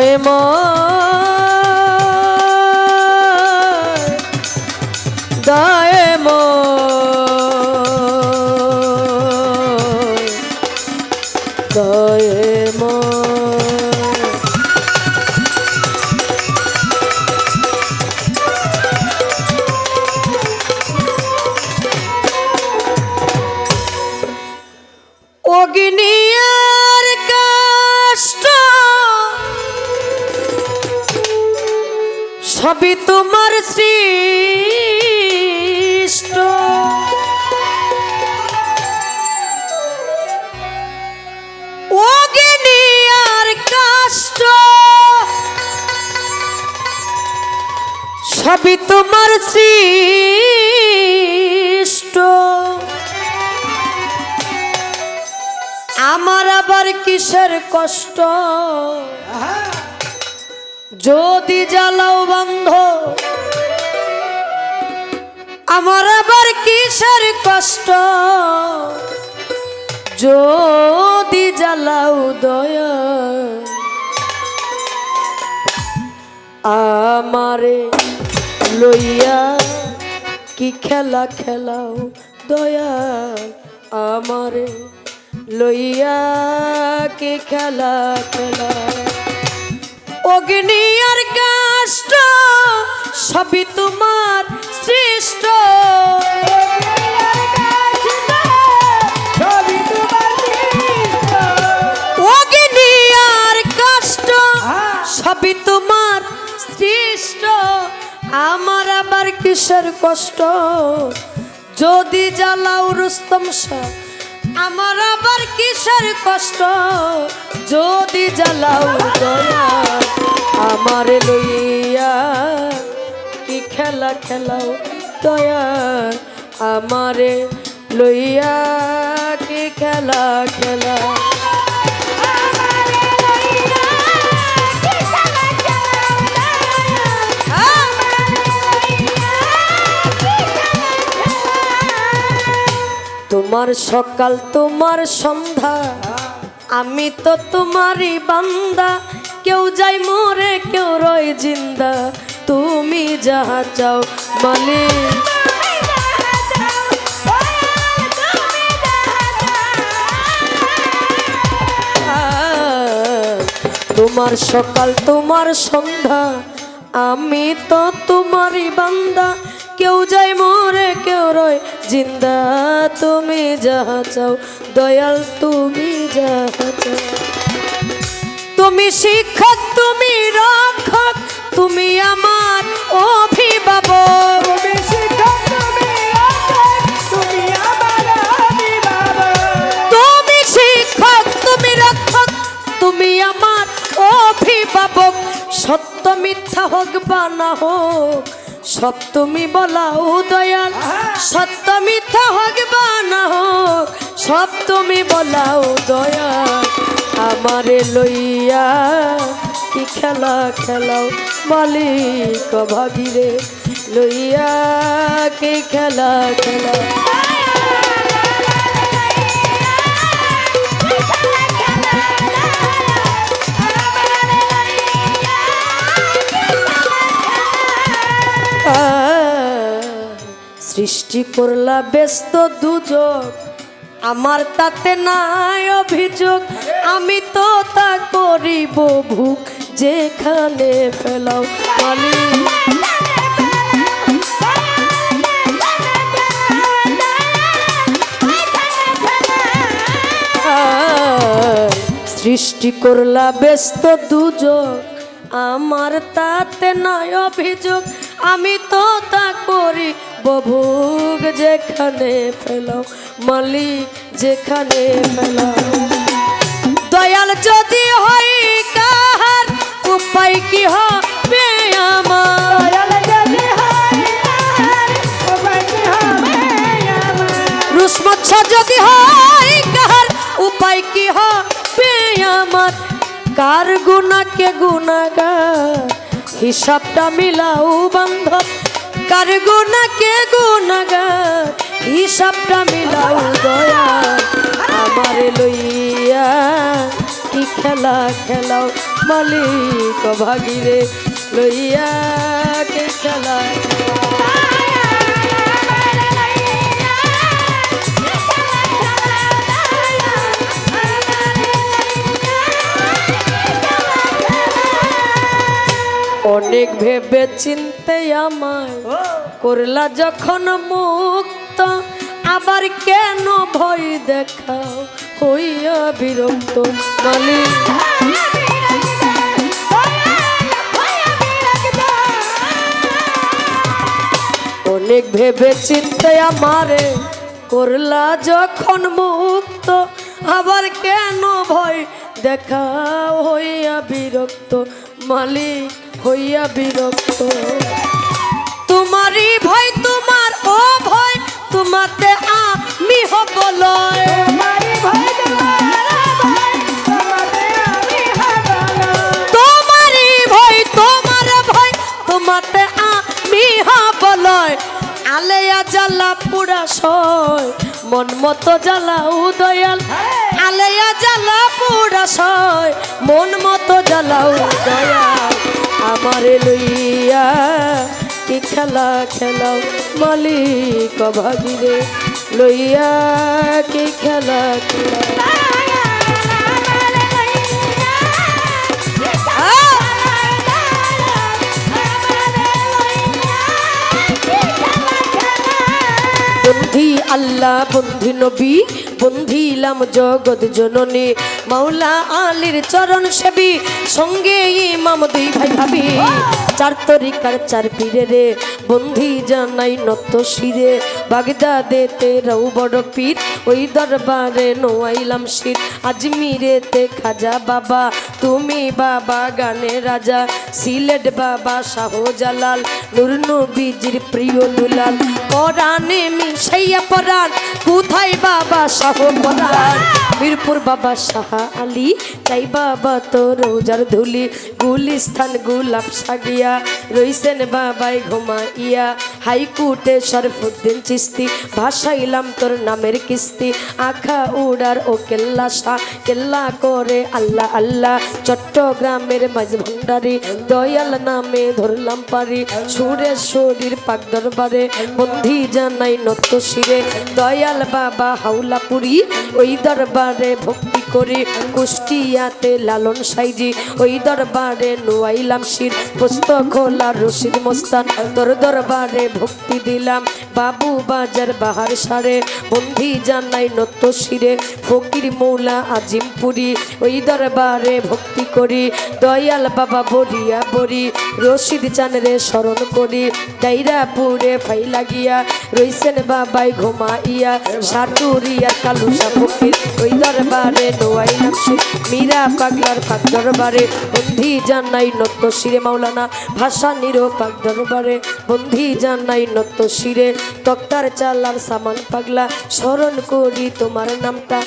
দয়ে মা কষ্ট। সবই তোমার সৃষ্ট। আমার আবার কিসের কষ্ট? যদি জ্বালাও বন্ধ। আমার আবার কিসের কষ্ট? যদি জ্বালাও দয়া। আমারে লইয়া কি খেলা খেলাও দয়া? আমারে লইয়া কি খেলা খেলা অগ্নি আর কাষ্ট সবই তোমার সৃষ্ট। কিসের কষ্ট। যদি জ্বালাও রুস্তম শাহ আমার আবার কিসের কষ্ট? যদি জ্বালাও আমার লইয়া কি খেলা খেলাও দয়া? আমারে লইয়া কি খেলা খেলা? তোমার সকাল, তোমার সন্ধ্যা। আমি তো তোমারই বান্দা, কেউ যাই মরে, কেউ রয় জিন্দা। তুমি যাহা চাও মালিক তোমার সকাল, তোমার সন্ধ্যা। আমি তো তোমারই বান্দা কেউ যাই মরে কেউ রয়। জিন্দা তুমি যাহা চাও দয়াল তুমি যাহা চাও। তুমি শিক্ষক তুমি রক্ষক তুমি আমার অভিভাবক। তুমি শিক্ষক তুমি রক্ষক তুমি আমার তুমি শিক্ষক তুমি রক্ষক তুমি আমার অভিভাবক। সত্য মিথ্যা হোক বা না হোক সব বলা উদয়াল দয়াল সত্য মিথ্যা হোক বা না হোক সপ্তমী বলা উদয়াল দয়াল। আমারে লইয়া কি খেলা খেলাও মালিক ভাবিরে লইয়া কি খেলা খেলাও সৃষ্টি করলা ব্যস্ত দুযোগ আমার তাতে নাই অভিযোগ। আমি তো তা করিব ভুক। যেখানে ফেলাও মালিক সৃষ্টি করলা ব্যস্ত দুযোগ আমার তাতে নাই অভিযোগ। আমি তো তা করি বভুগ যেখানে ফেলাও মালিক যেখানে ফেলাও দয়াল যদি হয় কাহার উপায় কি হবে আমার? রুসমচ্ছ যদি হয় কাহার উপায় কি হবে আমার? কার গুণাকে গুণাগার? হিসাবটা মিলাও বান্ধব কার গুণাকে গুণাগার? হিসাবটা মিলাও দয়া। আমার লইয়া কি খেলা খেলাও? মালিক ভাগিরে লইয়া কে খেলা অনেক ভেবে চিনতে আমায় করলা যখন মুক্ত আবার কেন ভয় দেখাও? হইয়া বিরক্ত মালিক অনেক ভেবে চিনতে আমারে করলা যখন মুক্ত আবার কেন ভয় দেখা হইয়া বিরক্ত মালিক। হইয়া বিরক্ত। তোমারই ভয় তোমার ও ভয় তোমাতে আমি হব লয়। তোমারই ভয় তোমার ভয় তোমাতে আমি হব লয়। আলেয়া জ্বালা পুরা সয় মন মতো জ্বালা উদয়াল। আলেয়া জ্বালা পুরা সয় মন মতো জ্বালা উদয়াল। আমারে লইয়া কি খেলা খেলাও মালিক ভাগিরে, লইয়া কি খেলা বন্ধি আল্লাহ, বন্ধি নবী, বন্ধিলাম জগৎ জননী মাওলা আলীর চরণ সেবী, সঙ্গে ইমাম দুই ভাই ভাবি। চার তরিকার চার পীরে রে, বন্ধি জানাই নত শিরে। বাগদাদেতে রৌ বড় পীর, ওই দরবারে নোয়াইলাম শির। আজমিরেতে খাজা বাবা, তুমি বাবা গানে রাজা। সিলেট বাবা শাহজালাল, নুর নবীজির প্রিয় দুলাল। কোরআনে মিশাইয়া পরাণ, কোথায় বাবা শাহ পরাণ? মিরপুর বাবা শাহ আলী চাই বাবা তো রোজার ধুলি, গুলিস্থান গুলাব সাগিয়া রইছেন বাবাই ঘুমাইয়া। হাইকোর্টে শরফুদ্দিন চিস্তি ভাসাইলাম তোর নামের কিস্তি। আখা উড়ার ও কেল্লা শাহ কেল্লা করে আল্লাহ আল্লাহ। চট্টগ্রামের মাঝ ভান্ডারি দয়াল নামে ধরলাম পারি। সুরে শরীর পাক দরবারে বন্ধি জানাই নত শিরে। দয়াল বাবা হাউলাপুরি ওই দরবারে ভক্তি করি কুষ্টিয়াতে লালন সাইজি, ওই দরবারে নোয়াইলাম শির। পুস্তক খোলা, রশিদ, মোস্তান, তোর দরবারে ভক্তি দিলাম। বাবু বাজার বাহার সারে, বন্ধি জানাই নত শিরে। ফকির মৌলা আজিমপুরি, ওই দরবারে ভক্তি করি। দয়াল বাবা বরিয়া বরি, রশিদ চানরে স্মরণ করি। ডাইরাপুরে ফাই লাগিয়া, রইছেন বাবাই ঘুমাইয়া। সাটুরিয়া কালুসা ফকির, ওই দরবারে নোয়াইলাম লাগছে মীরা পাগলার পাক দরবারে বন্ধি জানাই নত্য শিরে। মাওলানা ভাষা নিরো পাক দরবারে বন্ধি জানাই নত্য শিরে। তক্তার চালার সামান পাগলা, স্মরণ করি তোমার নামটা।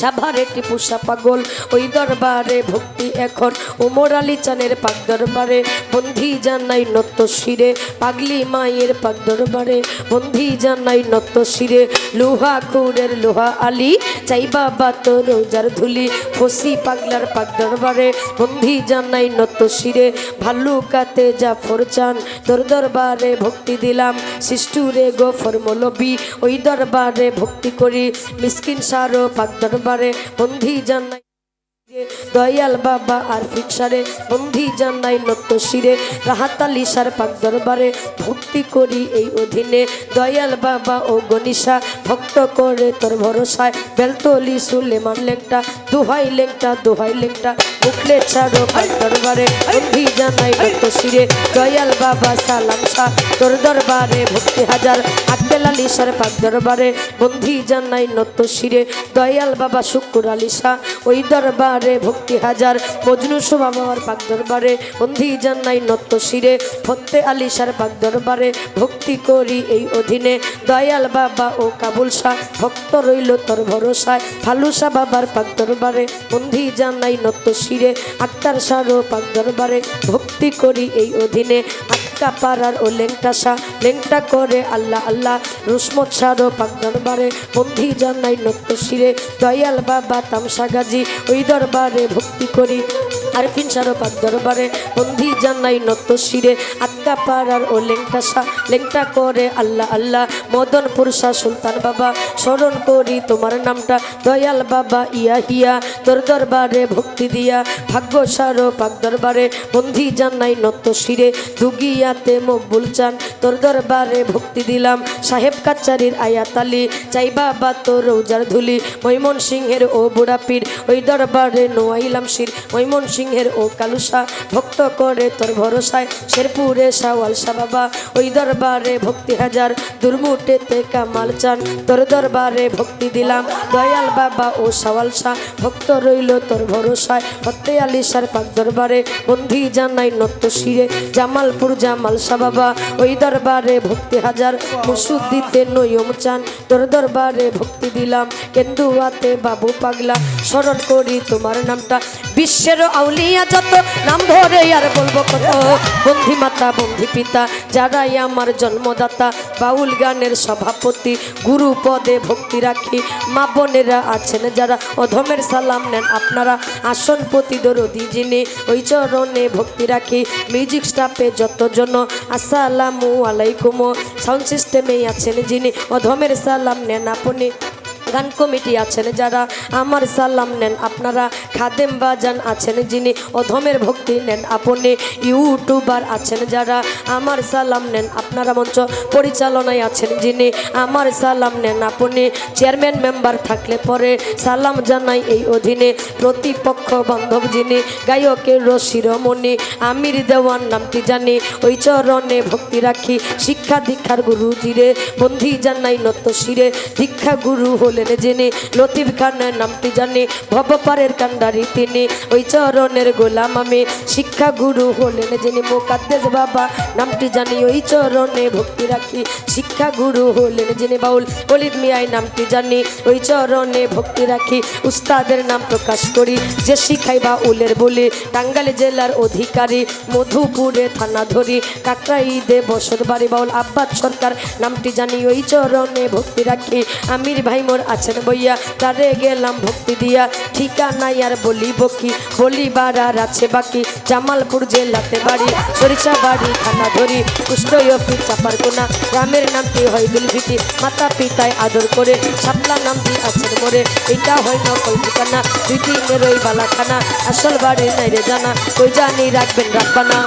সাভারে টিপুসা পাগল। ওই দরবারে ভক্তি এখন। উমর আলী চানের পাক দরবারে বন্ধি জানাই নত শিরে। পাগলি মায়ের পাক দরবারে বন্ধি জানাই নত শিরে। লোহা কুড়ের লোহা আলী, চাই বাবা তো রোজার ধুলি। ফসি পাগলার পাক দরবারে বন্ধি জানাই নত শিরে। ভাল্লুকাতে জাফর চান, তোর দরবারে ভক্তি দিলাম। সিস্টুরে গোফর মলবি ওই দরবারে ভক্তি করি। মিসকিন সারো পাক দরবারে বন্ধি জানাই। দয়াল বাবা আর ফিক্সারে বন্ধি জানাই নত শিরে রাহাত সার পাক দরবারে ভক্তি করি এই অধীনে। দয়াল বাবা ও গনিশা ভক্ত করে তোর ভরসায়। বেলতলি সুলেমান লেংটা দোহাই লেংটা দোহাই লেংটা মুখলে ছাড়ো পাক দরবারে। বন্ধি জানাই নত শিরে, দয়াল বাবা সালাম শাহ তোর দরবারে ভক্তি হাজার। আক্কেল আলী সার পাক দরবারে বন্ধি জানাই নত শিরে। দয়াল বাবা শুকুর আলী শাহ ওই দরবারে ভক্তি হাজার, মজনু শোভা বাবার পাক দরবারে, বন্ধি জানাই নত শিরে ফত্তে আলী সার পাক দরবারে, ভক্তি করি এই অধীনে। দয়াল বাবা ও কাবুল শাহ, ভক্ত রইল তোর ভরসায় ফালুসা বাবার পাক দরবারে, বন্ধি জানাই নত শিরে, আক্তার সারো পাক দরবারে, ভক্তি করি এই অধীনে। আটকা পাড়ার ও লেংটা সা, লেংটা করে আল্লাহ আল্লাহ। রুসমত ও পাক দরবারে, বন্ধি জানাই নত্য শিরে। দয়াল বাবা তামসা গাজী, ওই দরবারে ভক্তি করি। আর ফিনসারো পাক দরবারে, বন্ধি জানাই নত্য শিরে। আক্কা পাড়ার ও লেংটা সা লেংটা করে আল্লাহ আল্লাহ। মদন পুরুষা সুলতান বাবা, স্মরণ করি তোমার নামটা। দয়াল বাবা, ইয়া হিয়া, তোর দরবারে ভক্তি দিয়া। ভাগ্যসারো পাক দরবারে, বন্ধি জানাই নত শিরে। দুগিয়াতে মকবুল চান, তোর দরবারে ভক্তি দিলাম। সাহেব কাচারির আয়াতালি চাই বাবা তোর রৌজার ধুলি। মৈমন সিংহের ও বুড়াপির ওই দরবারে নোয়াইলাম শির। মৈমন সিংহের ও কালুসা, ভক্ত করে তোর ভরসায়। শেরপুরে সাওয়াল শাহ ওই দরবারে ভক্তি হাজার দুর্মুটেতে কামাল চান। তোর দরবারে ভক্তি দিলাম, দয়াল বাবা ও সাওয়াল শাহ ভক্ত রইল তোর ভরসায়। ফতে আলী সার পাক দরবারে বন্ধি জানাই নত শিরে। জামালপুর জামাল শাহ ওই দরবারে ভক্তি হাজার, মুসুদ্দিতে নয়ম চান। তোর দরবারে ভক্তি দিলাম, কেন্দুয়াতে বাবু পাগলা, স্মরণ করি তোমার নামটা। বিশ্বের আউলিয়া যত, নাম ধরে আর বলব কত। বন্ধি মাতা বন্ধি পিতা, যারাই আমার জন্মদাতা, বাউল গানের সভাপতি, গুরু পদে ভক্তি রাখি। মা বোনেরা আছেন যারা, অধমের সালাম নেন আপনারা। আসন প্রতি দরদি যিনি, ওই চরণে ভক্তি রাখি। মিউজিক স্টাফে যতজন, আসসালামু আলাইকুম। সাউন্ড সিস্টেমে আছেন যিনি, অধমের সালাম নেন আপনি। গান কমিটি আছেন, যারা আমার সালাম নেন, আপনারা খাদেম বাজান আছেন, যিনি অধমের ভক্তি নেন, আপনি ইউটিউবার আছেন, যারা আমার সালাম নেন, আপনারা মঞ্চ পরিচালনায় আছেন, যিনি আমার সালাম নেন, আপনি চেয়ারম্যান মেম্বার থাকলে পরে সালাম জানাই এই অধীনে প্রতিপক্ষ বান্ধব, যিনি গায়কের শিরোমণি আমির দেওয়ান নামটি জানি, ওই চরণে ভক্তি রাখি, শিক্ষা দীক্ষার গুরু জিরে বন্ধি জানাই নত শিরে, দীক্ষা গুরু হলেন যিনি লতিফ খানের নামটি জানি ভবপারের কান্ডারি তিনি। ওই চরণের গোলাম আমি শিক্ষা গুরু হলেন যিনি। মোকাদ্দেস বাবা নামটি জানি, ওই চরণে ভক্তি রাখি। শিক্ষা গুরু হলেন যিনি, বাউল অলিদ মিয়াই নামটি জানি। ওই চরণে ভক্তি রাখি, উস্তাদের নাম প্রকাশ করি। যে শিখাই বা উলের বলি, টাঙ্গাইল জেলার অধিকারী, মধুপুরে থানা ধরি। কাকরাইদে বসত বাড়ি বাউল আব্বাস সরকার নামটি জানি, ওই চরণে ভক্তি রাখি। আমির ভাই মোর আছেন বইয়া, তারে গেলাম ভক্তি দিয়া। ঠিকানাই আর বলি বকি বলি বাড়ার আছে বাকি। জামালপুর জেলাতে বাড়ি, সরিষা বাড়ি, থানা ধরি। কুষ্ঠয়পি চাপার কোনা গ্রামের নামটি হয় বিলভিটি মাতা পিতায় আদর করে, সাপলা নামটি আছেন করে এটা হয় নকল ঠিকানা, দুই দিনের ওই বালাখানা। আসল বাড়ি নাই রে জানা, কই জানি রাখবেন রাখবানা।